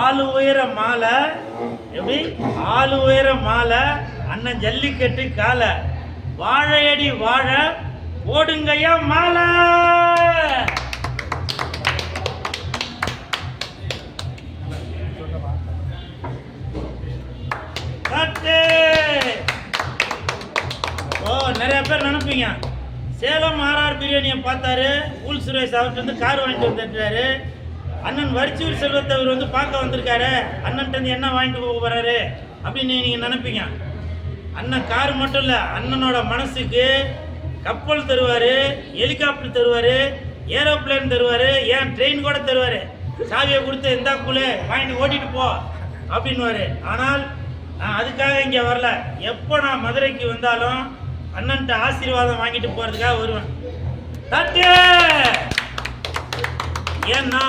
ஆளு உயர மாலை எப்படி? ஆளு உயர மாலை அண்ணன் ஜல்லிக்கட்டு காலை. வாழையடி வாழ ஓடுங்கய்யா மாலை. ஓ நிறைய பேர் நினைப்பீங்க. சேலம் ஆர்ஆர் பிரியாணியை பார்த்தாரு ஊல் சுரேஷ் அவர்கிட்ட வந்து கார் வாங்கிட்டு வந்துட்டாரு. அண்ணன் வரிச்சூர் செல்வத்தை அவர் வந்து பார்க்க வந்திருக்காரு. அண்ணன்ட்டு இருந்து என்ன வாங்கிட்டு போக போகிறாரு அப்படின்னு நீங்கள் நினைப்பீங்க. அண்ணன் கார் மட்டும் இல்லை அண்ணனோட மனசுக்கு கப்பல் தருவார் ஹெலிகாப்டர் தருவார் ஏரோப்ளேன் தருவார் ஏன் ட்ரெயின் கூட தருவார். சாவியை கொடுத்து இந்தா குழு வாங்கிட்டு ஓட்டிட்டு போ அப்படின்னுவார். ஆனால் நான் அதுக்காக இங்கே வரல. எப்போ நான் மதுரைக்கு வந்தாலும் அண்ணன்ட்ட ஆசீர்வாதம் வாங்கிட்டு போகிறதுக்காக வருவேன். தட்டு ஏன்னா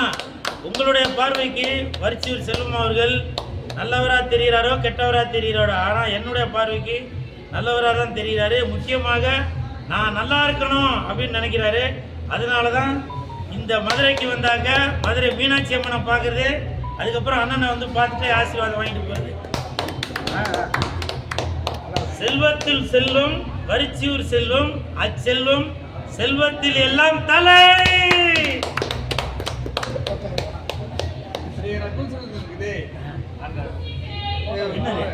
உங்களுடைய பார்வைக்கு வரிச்சூர் செல்வம் அவர்கள் நல்லவராக தெரிகிறாரோ கெட்டவராக தெரிகிறாரோ ஆனால் என்னுடைய பார்வைக்கு நல்லவராக தான் தெரிகிறாரு. முக்கியமாக நான் நல்லா இருக்கணும் அப்படின்னு நினைக்கிறாரு. அதனால தான் இந்த மதுரைக்கு வந்தாங்க மதுரை மீனாட்சி அம்மனை பார்க்குறது அதுக்கப்புறம் அண்ணனை வந்து பார்த்துட்டு ஆசீர்வாதம் வாங்கிட்டு போகிறது செல்வத்தில் செல்வம் வரிச்சியூர் செல்வம் அச்செல்வம் செல்வத்தில் எல்லாம் தலை! என்னது?